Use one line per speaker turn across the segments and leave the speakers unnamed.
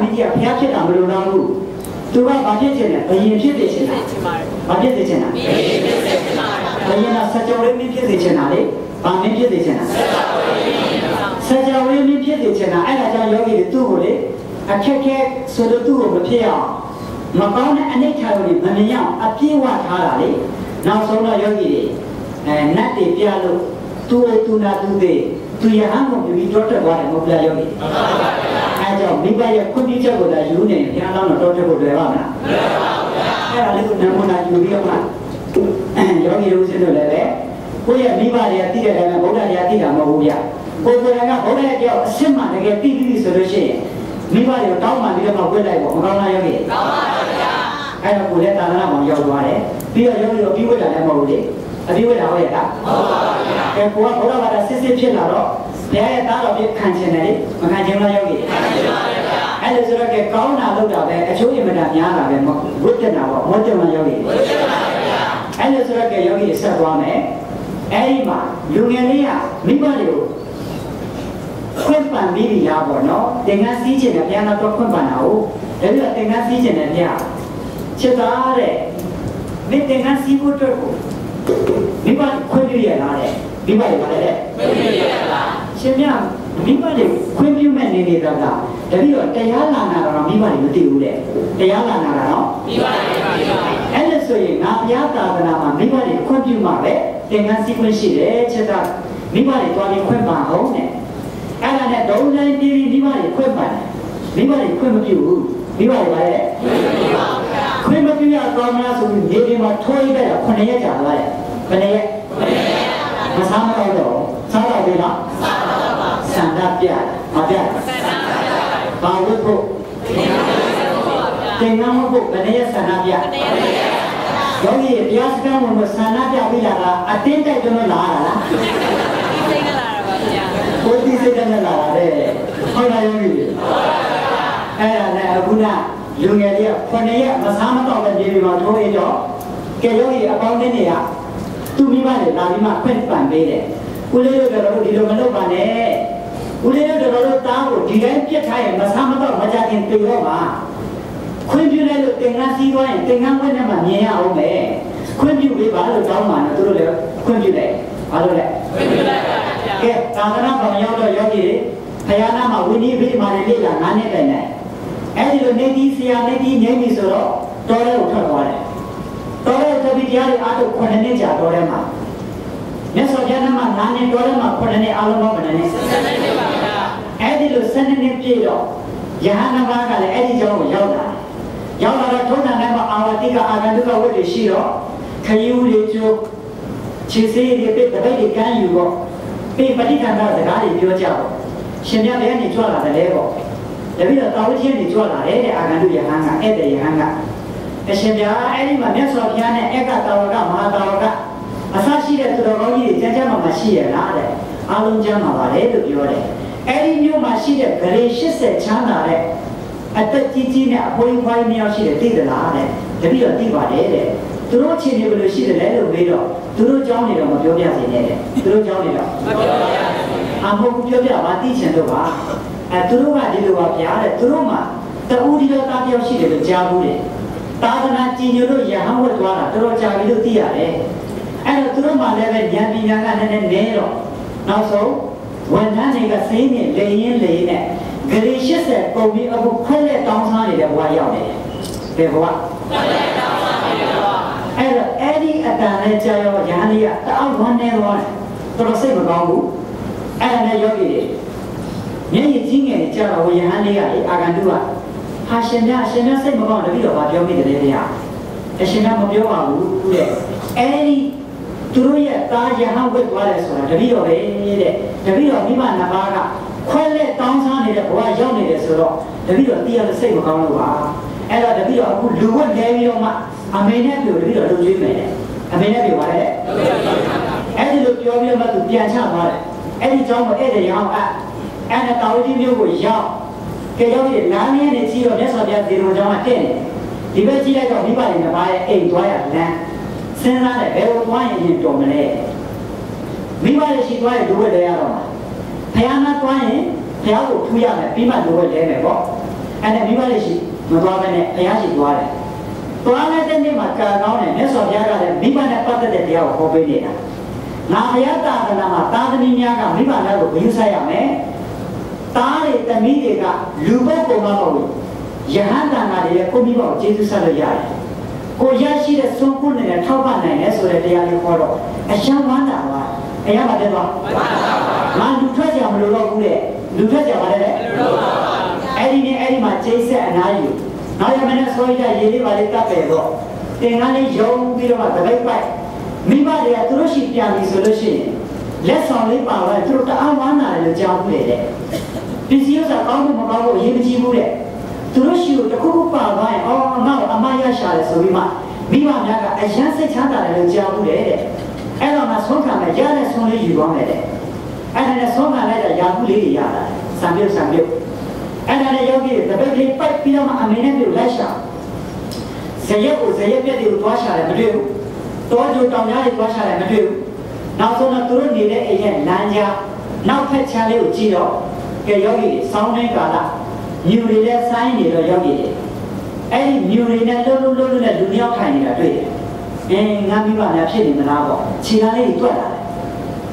မင်းကြီးကဘုရားဖြစ်တာမလို့လားဘူးသူကဘာဖြစ်ချင်လဲဘယင်ဖြစ်နေချင်တာဘာဖြစ်နေချင်တာဘယင်ကစကြဝဠာမင်းဖြစ်နေချင်တာလေဘာမင်းဖြစ်နေချင်တာစကြဝဠာမင်းဖြစ်နေချင်တာအဲ့ဒါကြောင့်ယောဂီတွေသူ့ကိုလေအခက်ခဲဆိုလို့သူ့ကိုမဖြစ်အောင်မကောင်းတဲ့အနိဋ္ဌာရုံတွေမမြင်အောင်အပြည့်ဝထားတာလေနောက်ဆုံးတော့ယောဂီတွေအဲနတ်တွေပြလို့ သူ့သူနာသူသေးသူရဟန်းကိုပြီးတော့တက်သွားတယ်မဟုတ်လားယောဂီအဲကြောင့်မိဘရဲ့ခွင့်ပြုချက်ကိုလည်းယူနေဘုရားလောင်းတော့တက်ဖို့လွယ်ပါမလားလွယ်ပါဘူးအဲ့ဒါလေးကိုနမနာယူပြီးတော့မှယောဂီတို့စင်တို့လည်းပဲကိုယ့်ရဲ့မိဘတွေကသိတဲ့တိုင်းမှာဗုဒ္ဓတရားသိတာမဟုတ်ဘူးဗျကိုယ်ကိုယ်တိုင်ကဗုဒ္ဓရဲ့ကြောင့်အရှင်းမှတကယ်သိပြီးဆိုလို့ရှိရင်မိဘတွေကိုတောင်းပန်ပြီးတော့မှဝတ်လိုက်ပေါ့မကောင်းလားယောဂီကောင်းပါဗျာအဲ့တော့ကိုယ်လည်းတာသနာမှာရောက်သွားတယ်ပြီးတော့ယောဂီတို့ပြီးဝတ်တာလည်းမဟုတ်ဘူးလေ အပြီးဝတ်တာဟုတ်ရဲ့လားဟုတ်ပါဗျာအဲကိုကဘုရားဘာသာစစ်စစ်ဖြစ်လာတော့ဘုရားရဲ့သားတော်ပြခံချင်တယ်လေမခံချင်လားယောဂီခံချင်ပါဗျာအဲ့လိုဆိုတော့ကဲကောင်းတာလုပ်တာပဲအချိုးရင်မတာများတာပဲမဟုတ်ဝတ်တက်တာပေါ့ဝတ်တက်မှယောဂီဝတ်တက်ပါဗျာအဲ့လိုဆိုတော့ကဲယောဂီဆက်သွားမယ်အဲ့ဒီမှာလူငယ်လေးကမိဘတွေကိုခွင့်ပန်ပြီးပြီလားပေါ့နော်တင်ငန်းစီးခြင်းနဲ့ဘုရားတော့ခွင့်ပန်တာဟုတ်ဒါပြီးတော့တင်ငန်းစီးခြင်းနဲ့ဘုရားချစ်သားတဲ့မင်းတင်ငန်းစီးဖို့အတွက်ကို မိဘခွင့်ပြုရလားတဲ့မိဘတွေပါလေတဲ့ခွင့်ပြုရလားရှင်မြမိဘတွေခွင့်ပြုမဲ့နေနေတာကဒါပြီးတော့တရားလာနာတော့မိဘတွေမသိဘူးတဲ့တရားလာနာတော့မိဘတွေမသိဘူးအဲ့ဒါဆိုရင်ငါဘုရားသာသနာမှာမိဘတွေခွင့်ပြုမှာပဲသင်္ကန်းစီးခွင့်ရှိတယ်ချက်တော့မိဘတွေတွားပြီးခွင့်ပါအောင်တဲ့အဲ့ဒါနဲ့ဒုံတိုင်းပြည်ပြီးမိဘတွေခွင့်ပါတယ်မိဘတွေခွင့်မပြုဘူးမိဘတွေပါလေခွင့်မပြု ရတော့မလားဆိုပြီးနေဒီမှာထိုးရတဲ့9ရက်ကြာသွားတယ်ဘယ်နှစ်ရက်မစားမတော့တော့စားတော့ပြီလားဆန္ဒပြဘာပြဘာဝတ်ဖို့တင်ငန်းဖို့ဘယ်နှစ်ရက်ဆန္ဒပြယောဂီဘုရားစကားဝင်ဆန္ဒပြပြီးလာတာအတင်းတိုက်ကျွန်တော်လာရလားစိတ်ကလာတာပါဗျာကိုယ်ဒီစိတ်ကလာတာတဲ့ဟုတ်လားယောဂီဟုတ်ပါဗျာအဲ့ဒါနဲ့အခုန လူငယ်လေးက9ရက်မစားမတော့တဲ့ပြည်မှာထိုးရတော့ကဲယောဂီအပေါင်းနဲ့နေရသူမိမလည်းလာပြီးမှဖွင့်ပန်ပေးတယ်ဦးလေးတို့ကတော့ဒီလိုမလုပ်ပါနဲ့ဦးလေးတို့ကတော့တားကိုဒီတိုင်းပြစ်ထားရင်မစားမတော့မကြခင်ပြေတော့ပါခွင့်ပြုလိုက်လို့တင်ငန်းစီးသွားရင်တင်ငန်းဝက်နဲ့မှမြင်ရအောင်ပဲခွင့်ပြုပေးပါလို့တောင်းပါနဲ့သူတို့လည်းခွင့်ပြုတယ်ဘာလို့လဲခွင့်ပြုလိုက်ပါဗျာကဲသာသနာ့ဘောင်ရောက်တော့ယောဂီဖယားနာမှာဝိနည်းဖိမာတွေလေ့လာငါးနှစ်တိုင်တိုင် အဲ့ဒီလိုနေဒီဆရာနေဒီငိမ့်ပြီဆိုတော့တော်ရဲကိုထွက်သွားတယ်တော်ရဲတပိတရားတွေအားထုတ်9နှစ်ကြာတော်ရဲမှာမြတ်စွာဘုရားနာမှာငါးနှစ်တော်ရဲမှာ9နှစ်အားလုံးပေါင်း9နှစ်10နှစ်ပါဗျာအဲ့ဒီလို10နှစ်ပြည့်တော့ယဟန်နဘာကလည်းအဲ့ဒီကျောင်းကိုရောက်လာတယ်ရောက်လာတော့ထုံးတန်တိုင်းမှာအာဝတိကအာဂန္တုကဝတ်တွေရှိတော့ခရီးဦးလေးကျိုးခြေစေးတွေပြတပိတ်တွေကမ်းယူတော့ပေပဋိဌာန်ကစကားတွေပြောကြတော့ရှင်မြတ်ဘုရားနေကြွလာတယ်လေပေါ့ တပည့်တော်တာဝတိကနေကြွလာတယ်တဲ့အာဂန္တုယဟန်ကဧည့်သည်ယဟန်ကအရှင်ဘုရားအဲ့ဒီမှာမြတ်စွာဘုရားနဲ့ဧကတာဝကမဟာတာဝကအစရှိတဲ့သူတော်ကောင်းကြီးတွေကြမ်းကြမ်းမှရှိရလားတဲ့အားလုံးကြမ်းပါပါလေလို့ပြောတယ်အဲ့ဒီမြို့မှာရှိတဲ့ဂရေ80ချမ်းသာတဲ့အသက်ကြီးကြီးနဲ့အပွင့်ပွိုင်းမြောက်ရှိတဲ့သိသလားတဲ့တပည့်တော်သိပါတယ်တဲ့သူတို့အခြေအနေဘယ်လိုရှိတယ်လဲလို့မေးတော့သူတို့ကြောင်းနေတော့မပြောပြစေနဲ့တဲ့သူတို့ကြောင်းနေတော့မပြောပြအမဟုတ်ပြောပြပါသိချင်တော့ပါ အဲသူတို့ကဒီလိုပါဗျာတဲ့သူတို့မှတူဒီတော့တားပြောက်ရှိတယ်လို့ကြားဘူးတဲ့သာသနာကြည်ညိုလို့ရဟန်းဝတ်သွားတာတော်တော်ကြာပြီလို့သိရတယ်အဲ့တော့သူတို့မှလည်းပဲဉာဏ်ပညာကနည်းနည်းနဲတော့နောက်ဆုံးဝန်ထမ်းတွေကစိမ့်နဲ့လေရင်လေနဲ့ဂရီ80ပုံပြီးအခုခွဲလက်တောင်းစားနေတဲ့ဘဝရောက်နေတယ်ဘယ်ဘဝခွဲလက်တောင်းစားနေတဲ့ဘဝအဲ့တော့အဲ့ဒီအတန်နဲ့ကြာရောရဟန်းလေးကတအောက်ဝမ်းနေသွားတယ်တော်တော်စိတ်မကောင်းဘူးအဲ့ဒါနဲ့ယောဂီတွေ မျက်ရည်ကြီးငယ်ကြတော့ဝေယဟန်လေးကလေအာဂန္တုကဟာရှင်မြတ်ရှင်မြတ်စိတ်မကောင်းတပိတော့ဗာပြောမိတယ်လေဗျာအရှင်ကမပြောပါဘူးသူ့ရဲ့အဲဒီသူတို့ရဲ့သားယဟန်ဝတ်သွားတယ်ဆိုတာတပိတော့ပဲတဲ့တပိတော့မိမနှစ်ပါးကခွဲလက်တောင်းစားနေတဲ့ဘဝရောက်နေတယ်ဆိုတော့တပိတော့တရားစိတ်မကောင်းလို့ပါအဲ့တော့တပိတော့အခုလူဝတ်နေပြီးတော့မှအမေနဲ့ပြောတပိတော့လုံကျွေးမယ်အမေနဲ့ပြောပါလေအဲ့ဒီလိုပြောပြီးတော့မှသူပြန်ချသွားတယ်အဲ့ဒီကြောင့်မဧည့်တယ်ရအောင်အဲ့ အဲ့ဒါတာဝတိမျိုးကိုရောက်ကြရောက်ပြီးလမ်းလေးနဲ့ကြီးတော့မြတ်စွာဘုရားဇေရုံကျောင်းကတက်နေဒီဘက်ကြီးလိုက်တော့မိဘတွေနှစ်ပါးရဲ့အိမ်သွားရလမ်းစဉ်းစားတယ်ဘယ်လိုသွားရင်ရင်တော်မလဲမိဘရဲ့ရှိသွားရင်ဒုဝက်လဲရတော့မှာဘုရားနာသွားရင်ဘုရားကိုထူးရမယ်ပြီးမှဒုဝက်လဲမယ်ပေါ့အဲ့ဒါမိဘလေးရှိမသွားဘဲနဲ့ဘုရားရှိသွားတယ်သွားတဲ့နေ့မှာကာကောင်းတယ်မြတ်စွာဘုရားကလည်းမိဘနဲ့ပတ်သက်တဲ့တရားကိုဟောပေးနေတာငါဘုရားတာသနာမှာသာသမီများကမိဘများကိုဂရုစိုက်ရမယ် သားတွေတမီးတွေကလူဘက်ပုံမှာမဟုတ်ဘူးယဟန်တန်ဃာတွေရဲ့ကိုမိဘကိုကျေးဇူးဆက်လို့ရတယ်ကိုရရှိတဲ့ဆုံးခုနဲ့ထောက်ပံ့နိုင်တယ်ဆိုတဲ့တရားလေးဟောတော့အရှမ်းဝမ်းသာပါအရာပါတယ်တော့ငါလူထွက်ကြမလို့တော့ဘူးလေလူထွက်ကြပါလေလေအဲ့ဒီနဲ့အဲ့ဒီမှာကျိတ်ဆက်အနားယူနောက်ရမနဲ့ဆိုရရေးလေးပါလေးတပ်ပဲတော့တင်ကားလေးယုံပြီးတော့မှတပိတ်ပိုက်မိဘတွေကသူတို့ရှိပြန်ပြီဆိုလို့ရှိရင်လက်ဆောင်လေးပါတော့သူတို့တအားဝမ်းသာတယ်လို့ကြားဘူးလေတဲ့ ပစ္စည်းဥစ္စာကောင်းဖို့မကောင်းဖို့အရေးမကြီးဘူးတဲ့သူတို့ရှိကိုတခုခုပါသွားရင်အော်ငါ့ကိုအမရရှာတယ်ဆိုပြီးမှမိဘများကအယမ်းစိတ်ချမ်းသာတယ်လို့ကြားဘူးလေတဲ့အဲ့တော့မှဆုံးခံမယ်ရတဲ့ဆုံးလေးယူသွားမယ်တဲ့အဲ့ဒါနဲ့ဆုံးခံလိုက်တာယာခုလေးတွေရတာစံပြုတ်စံပြုတ်အဲ့ဒါနဲ့ယောဂီတွေတပည့်လေးပိုက်ပြီးတော့မှအမေနဲ့ပြုတ်လိုက်ရှာဇရက်ကိုဇရက်ပြက်တွေကိုတွားရှာတယ်မတွေ့ဘူးတောကျိုတောင်ကြားတွေတွားရှာတယ်မတွေ့ဘူးနောက်ဆုံးတော့သူတို့နေတဲ့အိမ်ရဲ့လမ်းကြားနောက်ဖက်ချမ်းလေးကိုကြည့်တော့ ကဲယောဂီတွေစောင်းနေကာလမြူတွေလည်းဆိုင်းနေတော့ယောဂီတွေအဲ့ဒီမြူတွေနဲ့လှုပ်လှုပ်လှုပ်လှုပ်နဲ့လူမြောက်ထိုင်နေတာတွေ့တယ်အင်းငါမိဘများဖြစ်နေမလားပေါ့ခြေသားလေးတွေတွက်လာတယ်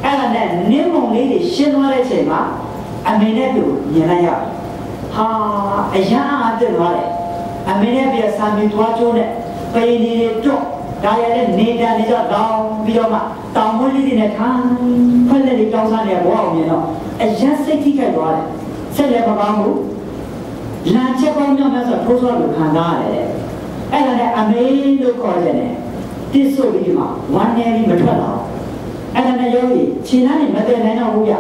အဲ့ဒါနဲ့နင်းမုံလေးတွေရှင်းသွားတဲ့အချိန်မှာအမေနဲ့ပြူမြင်လိုက်ရဟာအရာအတက်သွားတယ်အမေနဲ့ပြဆာမီသွားကျိုးနဲ့ပိန်နေတော့ဒါရတဲ့နေတာနေကြတောင်းပြီးတော့မှတောင်မွေးလေးတွေနဲ့ထိုင်ဖက်လက်လေးတောင်းစားနေဘဝအောင်မြင်တော့ အရာစိတ်ထိခိုက်သွားတယ်ဆက်လည်းမကောင်းဘူးလမ်းချက်ပေါင်းများများဆိုထိုးဆောလို့ခံစားရတယ်အဲ့ဒါနဲ့အမေလို့ခေါ်ကြတယ်တိဆိုပြီးမှဝမ်းနေပြီးမထွက်လာအဲ့ဒါနဲ့ယောဂီခြေနှမ်းနဲ့မတည့်နိုင်တော့ဘူးဗျ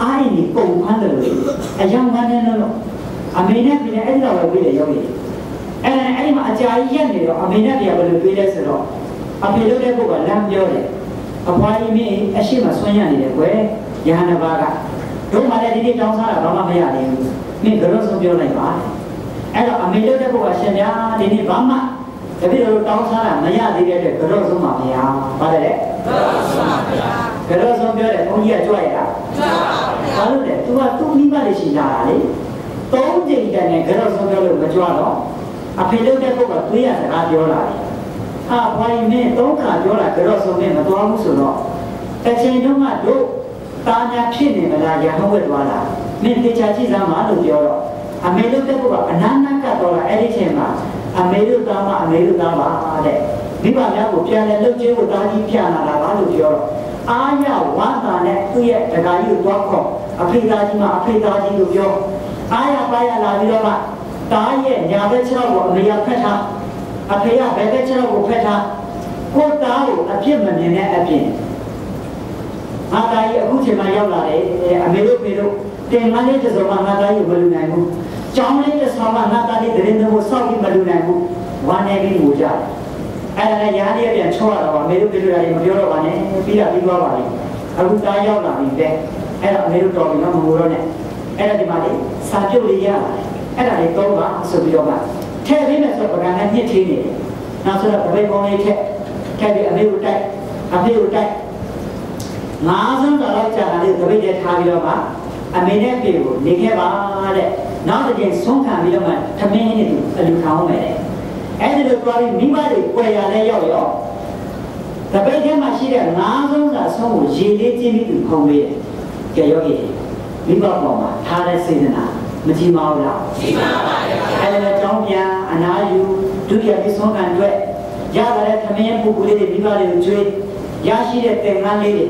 အားရင်ကြီးပုံဖမ်းတယ်လို့အယောင်ဝမ်းနေလို့အမေနဲ့ပြင်းအဲ့ဒီတော့ပဲပြီးတယ်ယောဂီအဲ့ဒါအဲ့ဒီမှာအကြာကြီးရက်နေတော့အမေနဲ့ပြဘယ်လိုတွေးလဲဆိုတော့အဖေလုပ်တဲ့ပုဂ္ဂိုလ်ကလမ်းပြောတယ်အဖွားကြီးမင်းအရှိမဆွမ်းရနေတယ်ကွယ်ယဟန်ဘာက တို့မှလည်းဒီနေ့တောင်းစားတာဘာမှမရသေးဘူးမင်းကတော့ဆုံးပြောလိုက်ပါအဲ့တော့အမေလုပ်တဲ့ပုဂ္ဂိုလ်ကရှင်ဗျာဒီနေ့ဘာမှတပည့်တော်တောင်းစားတာမရသေးတဲ့အတွက်ကတော့ဆုံးပါဗျာပါတယ်လေကတော့ဆုံးပါဗျာကတော့ဆုံးပြောတယ်ဘုန်းကြီးကကြွရတာကြွပါဗျာဘာလို့လဲ तू ကသူ့မိဘလေးရှိလာတာလေသုံးချိန်တန်နဲ့ကတော့ဆုံးပြောလို့မကြွတော့အဖေလုပ်တဲ့ပုဂ္ဂိုလ်ကသွေးရစကားပြောလာတယ်ဟာဘာရင်မင်းသုံးခါပြောတာကတော့ဆုံးနဲ့မသွားဘူးဆိုတော့တစ်ချိန်တုန်းကတို့ တာညာဖြစ်နေမလားရဟန်းဝက်သွားတာမင်းတေချာကြည့်စမ်းပါလို့ပြောတော့အမေလုပ်တဲ့ပုဂ္ဂိုလ်ကအနန္တကတော့လာအဲ့ဒီချိန်မှာအမေတို့သားမအမေတို့သားပါတဲ့မိဘများကိုပြန်လဲလှုပ်ချင်းကိုတားကြီးပြန်လာတာပါလို့ပြောတော့အာရဝါသာနဲ့သူ့ရဲ့တခါကြီးကိုတွားခေါ်အဖေသားကြီးမှာအဖေသားကြီးလို့ပြောအာရပါရလာပြီးတော့မှတားရဲ့ညာဘက်ခြေထောက်ကိုအမေကဖက်ထားအဖေကဘယ်ဘက်ခြေထောက်ကိုဖက်ထားကိုသားကိုအပြစ်မမြင်တဲ့အပြင် ငါသားကြီးအခုချိန်မှရောက်လာတယ်အမေတို့ဖေတို့တင်မလေးတစ်စုံမှငါသားကြီးကိုမလူနိုင်ဘူးကျောင်းလေးတစ်ဆောင်မှငါသားလေးတရင်တို့စောက်ပြီးမလူနိုင်ဘူးဝမ်းနေပြီးငိုကြတယ်အဲ့ဒါနဲ့ရားလေးပြန်ချောရတော့အမေတို့ဖေတို့လည်းမပြောတော့ပါနဲ့ပြီးတာပြီးသွားပါပြီအခုသားရောက်လာပြီပဲအဲ့တော့အမေတို့တော်ပြီနော်မငိုတော့နဲ့အဲ့ဒါဒီမှာလေစာပြုတ်လေးရပါတယ်အဲ့ဒါလေးတော့ပါဆိုပြီးတော့မှထည့်ပေးမယ်ဆိုတော့ပကံနဲ့ညှစ်ချင်းနေတယ်နောက်ဆိုတော့တပိတ်ပေါင်းလေးထည့်ထည့်ပြီးအမေကိုတိုက်အဖေကိုတိုက် ငါးဆုံးတော့ကြာတာလေးတပိတ်နဲ့ထားပြီးတော့မှအမေနဲ့ဖေကိုနေခဲ့ပါတဲ့နောက်တစ်ချိန်ဆုံးခံပြီးတော့မှသမင်းနဲ့သူအလူထောင်းမယ်တဲ့အဲ့ဒီလိုသွားပြီးမိဘတွေကွယ်ရလဲရောက်ရောတပိတ်ထဲမှာရှိတဲ့ငါးဆုံးသာဆုံးကိုရေလေးကျင်းပြီးသူခုံပေးတယ်ကြရောကြီးမိဘပေါ်မှာထားတဲ့စေတနာမကြည့်မအောင်လားကြည့်ပါပါဗျာအဲ့ဒါကြောင့်ပြန်အနာယူဒုတိယပြီးဆုံးခံအတွက်ရလာတဲ့သမင်းပူပူလေးတွေမိဘတွေကိုကျွေးရရှိတဲ့သင်္ကန်းလေးတွေ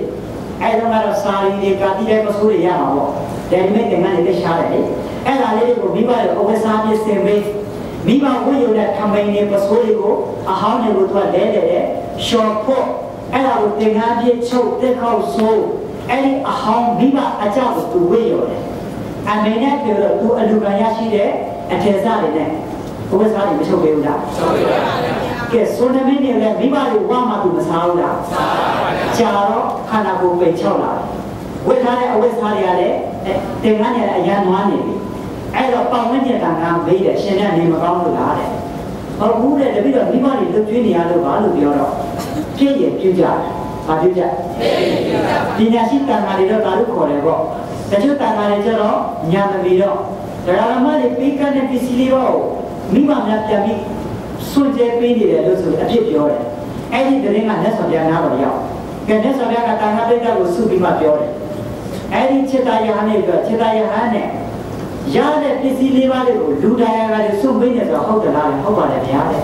အဲ့တော့ကတော့စာရီတွေကာတိတဲ့ပစိုးတွေရမှာပေါ့ဒါပေမဲ့သင်္ကန်းတွေလည်းရှားတယ်လေအဲ့ဒါလေးတွေကိုမိဘတွေအဝတ်စားပြစင်ပေးမိဘဝိယုံတဲ့ထမိန်တွေပစိုးတွေကိုအဟောင်းတွေကိုသူကလဲတယ်တဲ့ရှော်ဖို့အဲ့ဒါကိုသင်္ကန်းပြချုပ်တက်ခေါက်ဆိုးအဲ့ဒီအဟောင်းမိဘအကြောက်ကိုသူဝိယုံတယ်အမေနဲ့ပြောတော့သူအလူကရရှိတဲ့အထင်စားတွေနဲ့ဘုရားစားတွေမချုပ်ပေးဘူးလားချုပ်ပေးပါဗျာ ကဲဆိုနမင်းတွေလည်းမိဘတွေဝါမှသူမစားဘူးလားစားပါဗျာကြာတော့ခန္ဓာကိုယ်ပိတ်ချောက်လာဝတ်ထားတဲ့အဝတ်စားတွေကလည်းတင်ကန်းတွေအရန်နွားနေပြီအဲ့တော့ပေါင်ဝင်းကျင်ကငါမေးတယ်ရှင်နဲ့နေမကောင်းလို့လားတဲ့ဟုတ်ဘူးတဲ့တပိတော့မိဘတွေလွတ်ကျွေးနေရလို့ပါလို့ပြောတော့ပြည့်ရပြည့်ကြတယ်ဘာပြည့်ကြပညာရှိတန်ခါတွေတော့ဒါလို့ခေါ်တယ်ပေါ့တချို့တန်ခါတွေကျတော့ညာမမီတော့တရားဓမ္မတွေပေးကမ်းတဲ့ပစ္စည်းလေးပေါ့မိဘများပြန်ပြီး စွန့်ကြဲပေးနေတယ်လို့ဆိုအဖြစ်ပြောတယ်အဲ့ဒီတရင်ကလက်ဆောင်ပြနာတော့ရောက်ကဲလက်ဆောင်ပြကတာနာပိတ်ကိုစုပြီးမှပြောတယ်အဲ့ဒီจิตာယဟန်နဲ့ပြောจิตာယဟန်နဲ့ရတဲ့ပစ္စည်းလေးပါးတွေကိုလူတရားကလည်းစွန့်ပေးနေဆိုတော့ဟုတ်တယ်လားဟုတ်ပါတယ်ဗျာတဲ့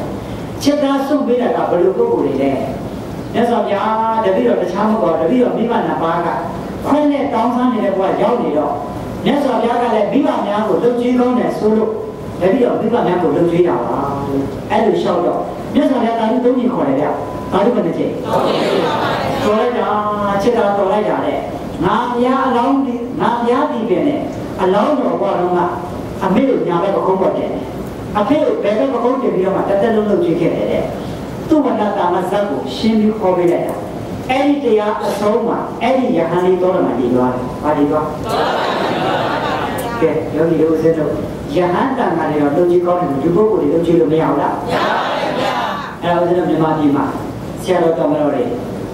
จิตာစွန့်ပေးတာကဘယ်လိုပုဂ္ဂိုလ်တွေလဲမြတ်စွာဘုရားတပည့်တော်တခြားမဟုတ်တပည့်တော်မိဘနာပါကခွင့်နဲ့တောင်းဆန်းနေတဲ့ဘုရားရောက်နေတော့မြတ်စွာဘုရားကလည်းမိဘများကိုလှုပ်ကြွေးကောင်းတယ်ဆိုလို့ တပည့်တော်မိဘများကိုလှုပ်ကြွေးတာပါအဲ့လိုလျှောက်တော့မြတ်စွာဘုရားတာလူသုံးကြီးခေါ်တယ်ဗျဘာလို့မနေချင်တော်လိုက်တာချစ်တာတော်လိုက်တာတဲ့ငါဘုရားအလောင်းဒီငါဘုရားဒီပင်နဲ့အလောင်းတော်ဘွားတော်ကအမေတို့ညာဘက်ပကုံးပေါ်တယ်အဖေဘယ်ဘက်ပကုံးတင်ပြီးတော့မှတက်တက်လုံးလုံးကြည့်ခဲ့တယ်တဲ့သူ့ဝန္တာတာမဇတ်ကိုရှင်းပြီးခေါ်ပေးလိုက်တာအဲ့ဒီတရားအဆုံးမှာအဲ့ဒီယဟန်လေးတော်တယ်မှာဒီသွားတယ်။ဘာဒီသွား။ ကဲယောဂီတို့ဦးဇင်းတို့ယဟန်တန်ခါတွေတော့လုံကြီးကောင်းတယ်ဒီပုဂ္ဂိုလ်တွေလုံကြီးလို့မရဘူးလား။မရပါဘူးဗျာ။အဲ့တော့ဦးဇင်းတို့မြန်မာပြည်မှာဆရာတော်တော်မတော်တွေ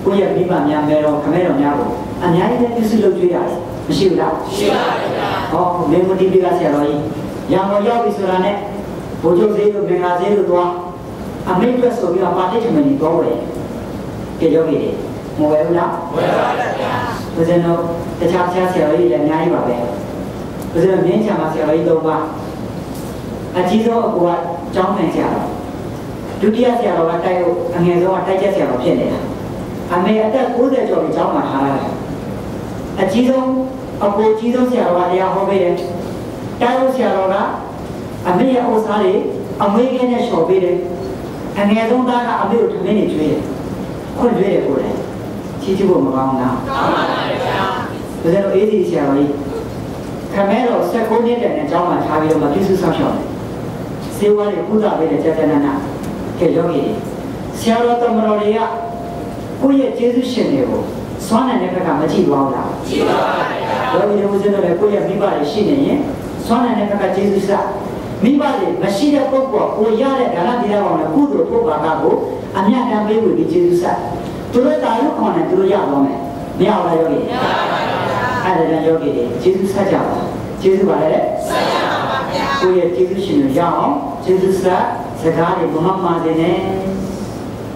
ကိုယ့်ရဲ့မိဘများမဲတော်ခမဲတော်များကိုအများကြီးလည်းပြုစုလုပ်ကြရတယ်မရှိဘူးလား။ရှိပါပါဗျာ။ဟောမေမတိပိကဆရာတော်ကြီးရံတော်ရောက်ပြီဆိုတာနဲ့ဘိုးချုပ်သေးလို့မင်္ဂလာသေးလို့သွားအမိတ်အတွက်ဆိုပြီးတော့ပါတိတ်ထမင်းကြီးတော့တယ်။ကြည့်ယောဂီတွေမဝယ်ဘူးလားဝယ်ပါပါဗျာဦးဇင်းတို့တခြားဆရာဆရာကြီးလည်းအများကြီးပါပဲ ဦးဇင်းတို့မြင်းချာမှာဆရာကြီး၃ပါးအကြီးဆုံးအကူကကျောင်းနိုင်ဆရာတော်ဒုတိယဆရာတော်ကတိုက်ဖို့အငယ်ဆုံးကတိုက်ချက်ဆရာတော်ဖြစ်နေတာအမေအသက်60ကျော်ပြီးကျောင်းမှာထားရတယ်အကြီးဆုံးအကူကြီးဆုံးဆရာတော်ကတရားဟောပေးတယ်တိုက်ဖို့ဆရာတော်ကအမေရဲ့ဥစ္စာတွေအမွေးကင်းနဲ့လျှော်ပေးတယ်အငယ်ဆုံးသားကအမေကိုထမင်းနေကျွေးတယ်ခွင့်ကျွေးတယ်ကိုယ်လည်းချီးကျူးဖို့မကောင်းလားကောင်းပါပါဗျာဒါဆိုတော့အေးဒီဆရာတော်ကြီးခ မဲတော်16နှစ်တည်းနဲ့ကျောင်းမှာထားပြီးတော့မပြည့်စုံဆောင်ရှောက်တယ်စေဝါတွေကုသပေးတဲ့ကြာကြာနာနာကဲယောဂီဆရာတော်တော်မတော်တွေကကိုယ့်ရဲ့ကျေးဇူးရှင်တွေကိုစွမ်းနိုင်တဲ့ဘက်ကမကြည့်သွားဘူးလားကြည့်ပါပါဗျာယောဂီတွေဦးဇင်းတို့လည်းကိုယ့်ရဲ့မိဘတွေရှိနေရင်စွမ်းနိုင်တဲ့ဘက်ကကျေးဇူးစမိဘတွေမရှိတဲ့ပုဂ္ဂိုလ်ကိုရတဲ့ဒါနတရားကောင်နဲ့ကုသိုလ်ပုဂ္ဂိုလ်ကကိုအမြတ်တမ်းပေးလို့ဒီကျေးဇူးဆက်သူတို့တာရုခေါ်တယ်သူတို့ရတော့မယ်မရဘူးလားယောဂီမရပါဘူးအဲ့ဒါကြောင့်ယောဂီတွေကျေးဇူးဆက်ကြပါ ကျေးဇူးပါလေဆက်ကြပါပါဗျာကိုယ့်ရဲ့ကျေးဇူးရှင်တွေရအောင်ကျေးဇူးဆက်စကားတွေဘုမမှာနေတယ်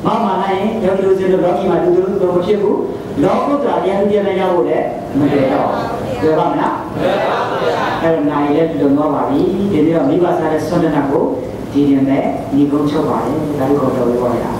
မမနိုင်ရင်ယောဂီတို့စလို့လောကီမှာလူတို့တော့မဖြစ်ဘူးလောကုတ္တရာတရားဥပဒေနဲ့ရောက်ဖို့လည်းမလွယ်တော့ပြောပါမလားလွယ်ပါဘူးဗျာအဲ့ဒါနိုင်လည်းလုံတော့ပါပြီဒီနေ့တော့မိဘစားတဲ့ဆွမ်းနာကိုဒီရင်နဲ့ညီကုန်းချုပ်ပါတယ်ဒါတို့ကတော့ပြောရတာ